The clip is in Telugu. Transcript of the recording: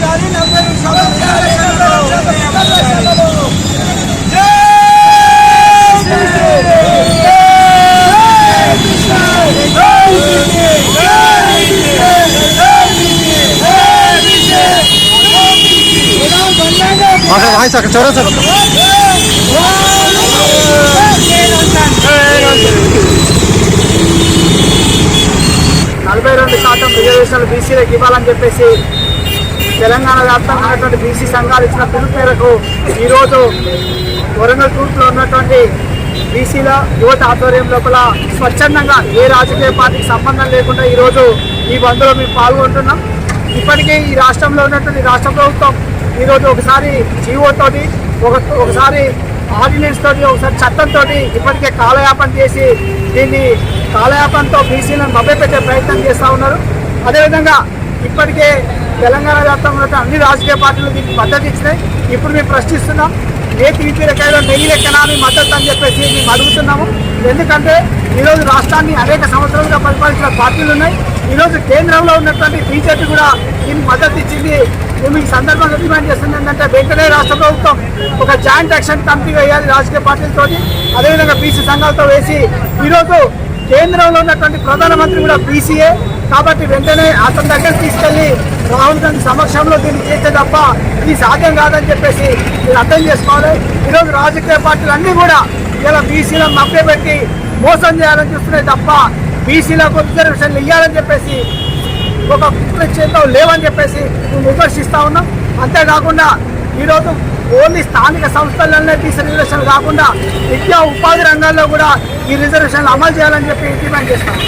న్యూస్కి స్వాగతం వాయిస్ అక్కడ చూడండి నలభై రెండు శాతం రిజర్వేషన్లు బీసీలకు ఇవ్వాలని చెప్పేసి తెలంగాణ వ్యాప్తంగా ఉన్నటువంటి బీసీ సంఘాలు ఇచ్చిన పిలుపు మేరకు ఈరోజు వరంగల్ తూర్పులో ఉన్నటువంటి బీసీల యువత ఆధ్వర్యం లోపల స్వచ్ఛందంగా ఏ రాజకీయ పార్టీకి సంబంధం లేకుండా ఈరోజు ఈ బంద్లో మేము పాల్గొంటున్నాం. ఇప్పటికే ఈ రాష్ట్రంలో ఉన్నటువంటి రాష్ట్ర ప్రభుత్వం ఈరోజు ఒకసారి జీవోతోటి ఒక ఒకసారి ఆర్డినెన్స్ తోటి ఒకసారి చట్టంతో ఇప్పటికే కాలయాపన చేసి దీన్ని కాలయాపనతో బీసీలను మభ్యపెట్టే ప్రయత్నం చేస్తూ ఉన్నారు. అదేవిధంగా ఇప్పటికే తెలంగాణ వ్యాప్తంలో అన్ని రాజకీయ పార్టీలు దీనికి మద్దతు ఇచ్చినాయి. ఇప్పుడు మేము ప్రశ్నిస్తున్నాం ఏ తీపి లెక్కలో నెయ్యి లెక్కనా మీ మద్దతు అని చెప్పేసి మేము అడుగుతున్నాము. ఎందుకంటే ఈరోజు రాష్ట్రాన్ని అనేక సంవత్సరాలుగా పరిపాలించిన పార్టీలు ఉన్నాయి. ఈరోజు కేంద్రంలో ఉన్నటువంటి బీజేపీ కూడా దీనికి మద్దతు ఇచ్చింది. మేము ఈ సందర్భంగా డిమాండ్ చేస్తుంది ఏంటంటే వెంటనే రాష్ట్ర ప్రభుత్వం ఒక జాయింట్ యాక్షన్ కమిటీ వేయాలి రాజకీయ పార్టీలతో అదేవిధంగా బీసీ సంఘాలతో వేసి ఈరోజు కేంద్రంలో ఉన్నటువంటి ప్రధానమంత్రి కూడా బీసీఏ కాబట్టి వెంటనే అతని దగ్గర తీసుకెళ్ళి రాహుల్ గాంధీ సమక్షంలో దీన్ని చేస్తే తప్ప ఇది సాధ్యం కాదని చెప్పేసి మీరు అర్థం చేసుకోవాలి. ఈరోజు రాజకీయ పార్టీలు అన్నీ కూడా ఇలా బీసీలను మభ్యపెట్టి మోసం చేయాలని చూస్తున్నాయి తప్ప బీసీలకు రిజర్వేషన్లు ఇవ్వాలని చెప్పేసి ఒక చేతిలో లేవని చెప్పేసి మేము విమర్శిస్తూ ఉన్నాం. అంతేకాకుండా ఈరోజు ఓన్లీ స్థానిక సంస్థలనే తీసిన రిజర్వేషన్ కాకుండా విద్యా ఉపాధి రంగాల్లో కూడా ఈ రిజర్వేషన్లు అమలు చేయాలని చెప్పి డిమాండ్ చేస్తాం.